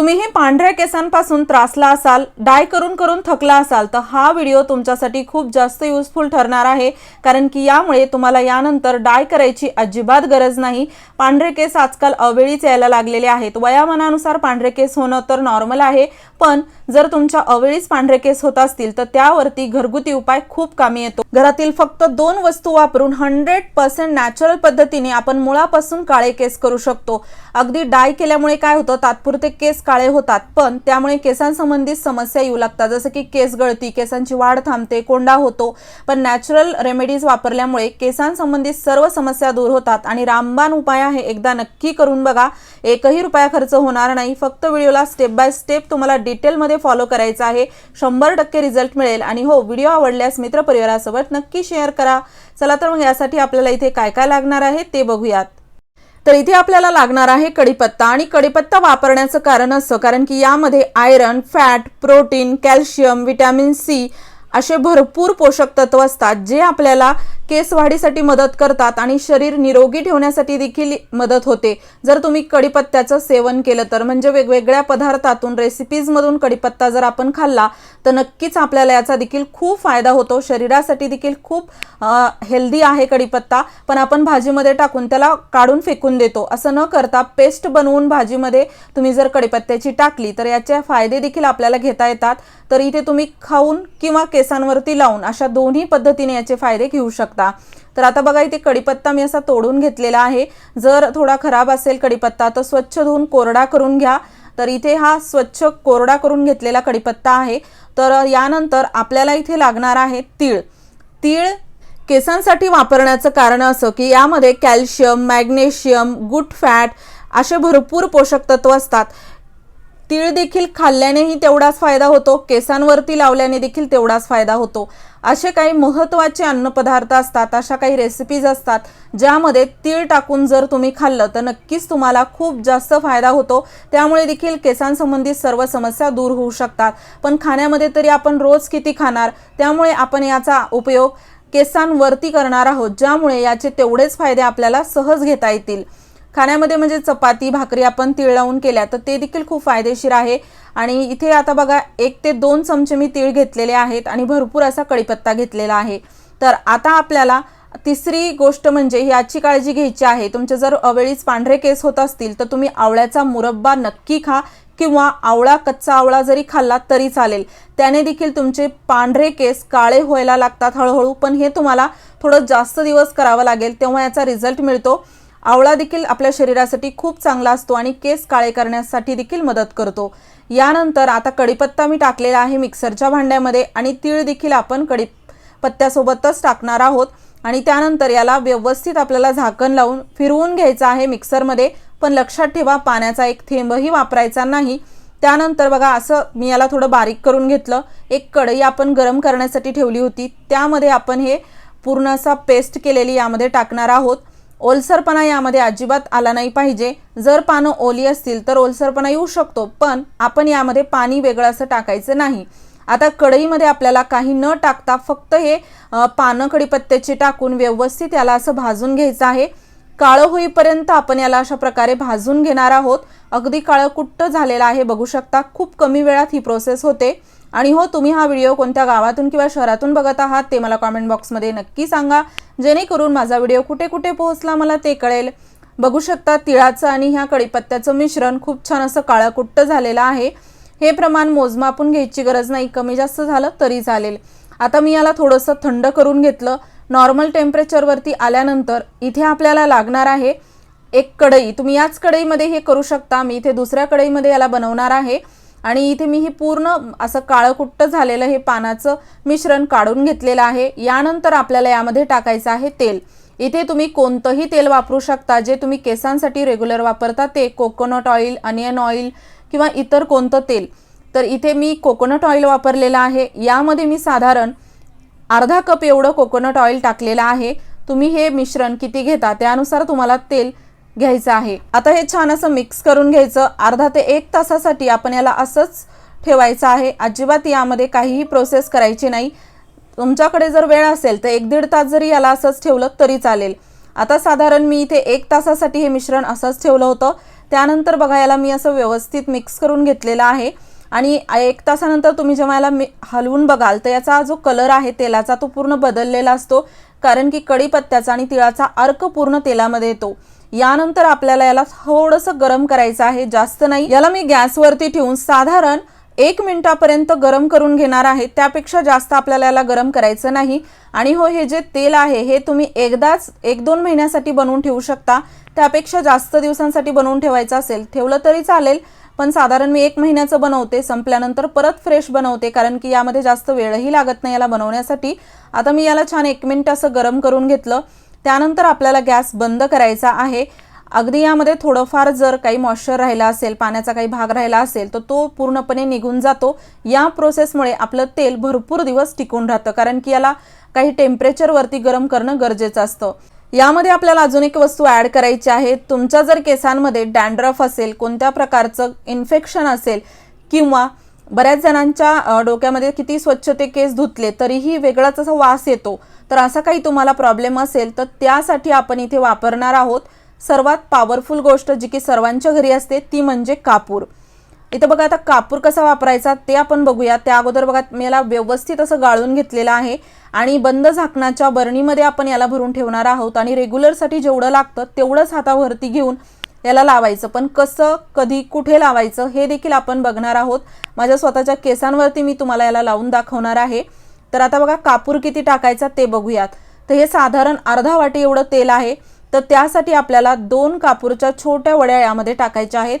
तुम्हीही पांढऱ्या केसांपासून त्रासला असाल डाय करून करून थकला असाल तर हा व्हिडिओ तुमच्यासाठी खूप जास्त युजफुल ठरणार आहे. कारण की यामुळे तुम्हाला यानंतर डाय करायची अजिबात गरज नाही. पांढरे केस आजकाल अवेळीच यायला लागलेले आहेत. वयामानानुसार पांढरे केस होणं तर नॉर्मल आहे. पण जर तुमच्या अवेळीच पांढरे केस होत असतील तर त्यावरती घरगुती उपाय खूप कामी येतो. घरातील फक्त दोन वस्तू वापरून हंड्रेड पर्सेंट नॅचरल पद्धतीने आपण मुळापासून काळे केस करू शकतो. अगदी डाय केल्यामुळे काय होतं तात्पुरते केस काळे होतात. पण त्यामुळे केसांसंबंधित समस्या येऊ लागतात. जसं की केस गळती केसांची वाढ थांबते कोंडा होतो. पण नॅचरल रेमेडीज वापरल्यामुळे केसांसंबंधित सर्व समस्या दूर होतात. आणि रामबाण उपाय आहे एकदा नक्की करून बघा. एकही रुपया खर्च होणार नाही. फक्त व्हिडिओला स्टेप बाय स्टेप तुम्हाला डिटेलमध्ये फॉलो करायचं आहे. शंभर टक्के रिझल्ट मिळेल. आणि हो व्हिडिओ आवडल्यास मित्रपरिवारासोबत नक्की शेअर करा. चला तर मग यासाठी आपल्याला इथे काय काय लागणार आहे ते बघूयात. तर इथे आपल्याला लागणार आहे कडीपत्ता आणि कडीपत्ता वापरण्याचं कारण असं कारण की यामध्ये iron fat protein calcium vitamin C असे भरपूर पोषक तत्व असतात जे आपल्याला केस वाढीसाठी मदत करतात आणि शरीर निरोगी ठेवण्यासाठी देखील मदत होते. जर तुम्ही कडीपत्त्याचं सेवन केलं तर म्हणजे वेगवेगळ्या पदार्थातून रेसिपीजमधून कडीपत्ता जर आपण खाल्ला तर नक्कीच आपल्याला याचा देखील खूप फायदा होतो. शरीरासाठी देखील खूप हेल्दी आहे कढीपत्ता पण आपण भाजीमध्ये टाकून त्याला काढून फेकून देतो. असं न करता पेस्ट बनवून भाजीमध्ये तुम्ही जर कढीपत्त्याची टाकली तर याचे फायदे देखील आपल्याला घेता येतात. तर इथे तुम्ही खाऊन किंवा केसांवरती लावून अशा दोन्ही पद्धतीने याचे फायदे घेऊ शकता. तर आता बघा इथे कडीपत्ता मी असा तोडून घेतलेला आहे. जर थोडा खराब असेल कढीपत्ता तर स्वच्छ धुवून कोरडा करून घ्या. तर इथे हा स्वच्छ कोरडा करून घेतलेला कढीपत्ता आहे. तर यानंतर आपल्याला इथे लागणार आहे तीळ. तीळ केसांसाठी वापरण्याचं कारण असं की यामध्ये कॅल्शियम मॅग्नेशियम गुड फॅट असे भरपूर पोषक तत्व असतात. तीळ देखील खाल्ल्यानेही तेवढाच फायदा होतो. केसांवरती लावल्याने देखील तेवढाच फायदा होतो. असे काही महत्त्वाचे अन्नपदार्थ असतात अशा काही रेसिपीज असतात ज्यामध्ये तीळ टाकून जर तुम्ही खाल्लं तर नक्कीच तुम्हाला खूप जास्त फायदा होतो. त्यामुळे देखील केसांसंबंधित सर्व समस्या दूर होऊ शकतात. पण खाण्यामध्ये तरी आपण रोज किती खाणार? त्यामुळे आपण याचा उपयोग केसांवरती करणार आहोत ज्यामुळे याचे तेवढेच फायदे आपल्याला सहज घेता येतील. खाण्यामध्ये म्हणजे चपाती भाकरी आपण तीळ लावून केल्या तर ते देखील खूप फायदेशीर आहे. आणि इथे आता बघा एक ते दोन चमचे मी तीळ घेतलेले आहेत आणि भरपूर असा कढीपत्ता घेतलेला आहे. तर आता आपल्याला तिसरी गोष्ट म्हणजे याची काळजी घ्यायची आहे. तुमचे जर अवेळीच पांढरे केस होत असतील तर तुम्ही आवळ्याचा मुरब्बा नक्की खा किंवा आवळा कच्चा आवळा जरी खाल्ला तरी चालेल. त्याने देखील तुमचे पांढरे केस काळे व्हायला लागतात हळूहळू पण हे तुम्हाला थोडं जास्त दिवस करावं लागेल तेव्हा याचा रिझल्ट मिळतो. आवळा देखील आपल्या शरीरासाठी खूप चांगला असतो आणि केस काळे करण्यासाठी देखील मदत करतो. यानंतर आता कढीपत्ता मी टाकलेला आहे मिक्सरच्या भांड्यामध्ये आणि तीळ देखील आपण कढीपत्त्यासोबतच टाकणार आहोत. आणि त्यानंतर याला व्यवस्थित आपल्याला झाकण लावून फिरवून घ्यायचं आहे मिक्सरमध्ये. पण लक्षात ठेवा पाण्याचा एक थेंबही वापरायचा नाही. त्यानंतर बघा असं मी याला थोडं बारीक करून घेतलं. एक कढई आपण गरम करण्यासाठी ठेवली होती. त्यामध्ये आपण हे पूर्ण असा पेस्ट केलेली यामध्ये टाकणार आहोत. ओलसरपणा यामध्ये अजिबात आला नाही पाहिजे. जर पानं ओली असतील तर ओलसरपणा येऊ शकतो पण आपण यामध्ये पाणी वेगळं असं टाकायचं नाही. आता कढईमध्ये आपल्याला काही न टाकता फक्त हे पानं कडीपत्त्याचे टाकून व्यवस्थित याला असं भाजून घ्यायचं आहे. काळं होईपर्यंत आपण याला अशा प्रकारे भाजून घेणार आहोत. अगदी काळं कुट्ट झालेलं आहे बघू शकता. खूप कमी वेळात ही प्रोसेस होते. आणि हो तुम्ही हा व्हिडिओ कोणत्या गावातून किंवा शहरातून बघत आहात ते मला कॉमेंट बॉक्समध्ये नक्की सांगा. जेणेकरून माझा व्हिडिओ कुठे कुठे पोहोचला मला ते कळेल. बघू शकता तिळाचं आणि ह्या कढीपत्त्याचं मिश्रण खूप छान असं काळकुट्ट झालेलं आहे. हे प्रमाण मोजमापून घ्यायची गरज नाही. कमी जास्त झालं तरी चालेल. आता मी याला थोडंसं थंड करून घेतलं. नॉर्मल टेम्परेचरवरती आल्यानंतर इथे आपल्याला लागणार आहे एक कढई. तुम्ही याच कढईमध्ये हे करू शकता. मी इथे दुसऱ्या कढईमध्ये याला बनवणार आहे. आणि इथे मी ही पूर्ण असं काळकुट्ट झालेलं हे पानाचं मिश्रण काढून घेतलेलं आहे. यानंतर आपल्याला यामध्ये टाकायचं आहे तेल. इथे तुम्ही कोणतंही तेल वापरू शकता. जे तुम्ही केसांसाठी रेग्युलर वापरता ते कोकोनट ऑइल अनियन ऑइल किंवा इतर कोणतं तेल. तर इथे मी कोकोनट ऑइल वापरलेलं आहे. यामध्ये मी साधारण अर्धा कप एवढं कोकोनट ऑइल टाकलेलं आहे. तुम्ही हे मिश्रण किती घेता त्यानुसार तुम्हाला तेल घ्यायचं आहे. आता हे छान असं मिक्स करून घ्यायचं. अर्धा ते एक तासासाठी आपण याला असंच ठेवायचं आहे. अजिबात यामध्ये काहीही प्रोसेस करायची नाही. तुमच्याकडे जर वेळ असेल तर एक दीड तास जरी याला असंच ठेवलं तरी चालेल. आता साधारण मी इथे एक तासासाठी हे मिश्रण असंच ठेवलं होतं. त्यानंतर बघा याला मी असं व्यवस्थित मिक्स करून घेतलेलं आहे. आणि एक तासानंतर तुम्ही जेव्हा याला मी हलवून बघाल तर याचा जो कलर आहे तेलाचा तो पूर्ण बदललेला असतो. कारण की कढीपत्त्याचा आणि तिळाचा अर्क पूर्ण तेलामध्ये येतो. यानंतर आपल्याला याला थोडंसं गरम करायचं आहे जास्त नाही. याला मी गॅसवरती ठेवून साधारण एक मिनिटापर्यंत गरम करून घेणार आहे. त्यापेक्षा जास्त आपल्याला याला गरम करायचं नाही. आणि हो हे जे तेल आहे हे तुम्ही एकदाच एक दोन महिन्यासाठी बनवून ठेवू शकता. त्यापेक्षा जास्त दिवसांसाठी बनवून ठेवायचं असेल ठेवलं तरी चालेल. पण साधारण मी एक महिन्याचं बनवते संपल्यानंतर परत फ्रेश बनवते कारण की यामध्ये जास्त वेळही लागत नाही याला बनवण्यासाठी. आता मी याला छान एक मिनिट असं गरम करून घेतलं. त्यानंतर आपल्याला गॅस बंद करायचा आहे. अगदी यामध्ये थोडंफार जर काही मॉइश्चर राहिला असेल पाण्याचा काही भाग राहिला असेल तर तो पूर्णपणे निघून जातो. या प्रोसेसमुळे आपलं तेल भरपूर दिवस टिकून राहतं कारण की याला काही टेम्परेचरवरती गरम करणं गरजेचं असतं. यामध्ये आपल्याला अजून एक वस्तू ॲड करायची आहे. तुमच्या जर केसांमध्ये डॅन्ड्रफ असेल कोणत्या प्रकारचं इन्फेक्शन असेल किंवा बऱ्याच जणांच्या डोक्यामध्ये किती स्वच्छ ते केस धुतले तरीही वेगळाच असा वास येतो. तर असा काही तुम्हाला प्रॉब्लेम असेल तर त्यासाठी आपण इथे वापरणार आहोत सर्वात पॉवरफुल गोष्ट जी की सर्वांच्या घरी असते ती म्हणजे कापूर. इथं बघा आता कापूर कसा वापरायचा ते आपण बघूया. त्या अगोदर बघा मी याला व्यवस्थित असं गाळून घेतलेलं आहे आणि बंद झाकणाच्या बरणीमध्ये आपण याला भरून ठेवणार आहोत आणि रेग्युलरसाठी जेवढं लागतं तेवढंच हातावरती घेऊन याला लावायचं. पण कसं कधी कुठे लावायचं हे देखील आपण बघणार आहोत. माझ्या स्वतःच्या केसांवरती मी तुम्हाला याला लावून दाखवणार आहे. तर आता बघा कापूर किती टाकायचा ते बघूयात. तर हे साधारण अर्धा वाटी एवढं तेल आहे. तर त्यासाठी आपल्याला दोन कापूरच्या छोट्या वड्या यामध्ये टाकायच्या आहेत.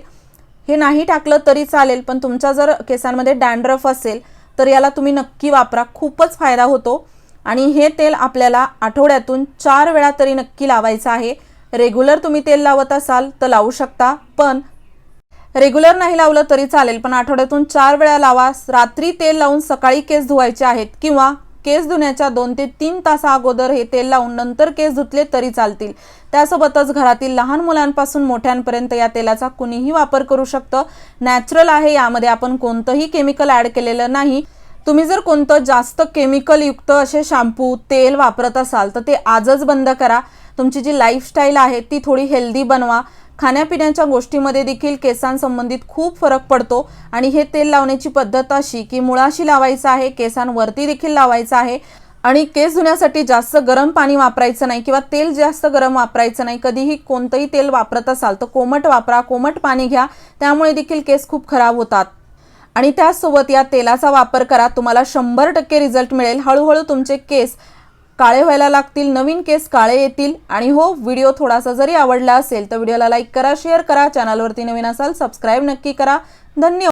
हे नाही टाकलं तरी चालेल पण तुमच्या जर केसांमध्ये डॅन्ड्रफ असेल तर याला तुम्ही नक्की वापरा. खूपच फायदा होतो. आणि हे तेल आपल्याला आठवड्यातून चार वेळा तरी नक्की लावायचं आहे. रेग्युलर तुम्ही तेल लावत असाल तर लावू शकता पण रेग्युलर नाही लावलं तरी चालेल पण आठवड्यातून चार वेळा लावा. रात्री तेल लावून सकाळी केस धुवायचे आहेत किंवा केस धुण्याच्या दोन ते तीन तासा अगोदर हे तेल लावून नंतर केस धुतले तरी चालतील. त्यासोबतच घरातील लहान मुलांपासून मोठ्यांपर्यंत या तेलाचा कुणीही वापर करू शकतं. नॅचरल आहे यामध्ये आपण कोणतंही केमिकल ॲड केलेलं नाही. तुम्ही जर कोणतं जास्त केमिकलयुक्त असे शॅम्पू तेल वापरत असाल तर ते आजच बंद करा. तुमची जी लाईफस्टाईल आहे ती थोडी हेल्दी बनवा. खाण्यापिण्याच्या गोष्टीमध्ये देखील केसांसंबंधित खूप फरक पडतो. आणि हे तेल लावण्याची पद्धत अशी की मुळाशी लावायचं आहे केसांवरती देखील लावायचं आहे. आणि केस धुण्यासाठी जास्त गरम पाणी वापरायचं नाही किंवा तेल जास्त गरम वापरायचं नाही. कधीही कोणतंही तेल वापरत असाल तर कोमट वापरा कोमट पाणी घ्या. त्यामुळे देखील केस खूप खराब होतात. आणि त्याचसोबत या तेलाचा वापर करा. तुम्हाला शंभर टक्के रिझल्ट मिळेल. हळूहळू तुमचे केस काळे व्हायला लागतील नवीन केस काळे येतील आणि हो व्हिडिओ थोडासा जरी आवडला असेल तर व्हिडिओला लाईक करा शेअर करा चॅनलवरती नवीन असाल सबस्क्राईब नक्की करा. धन्यवाद.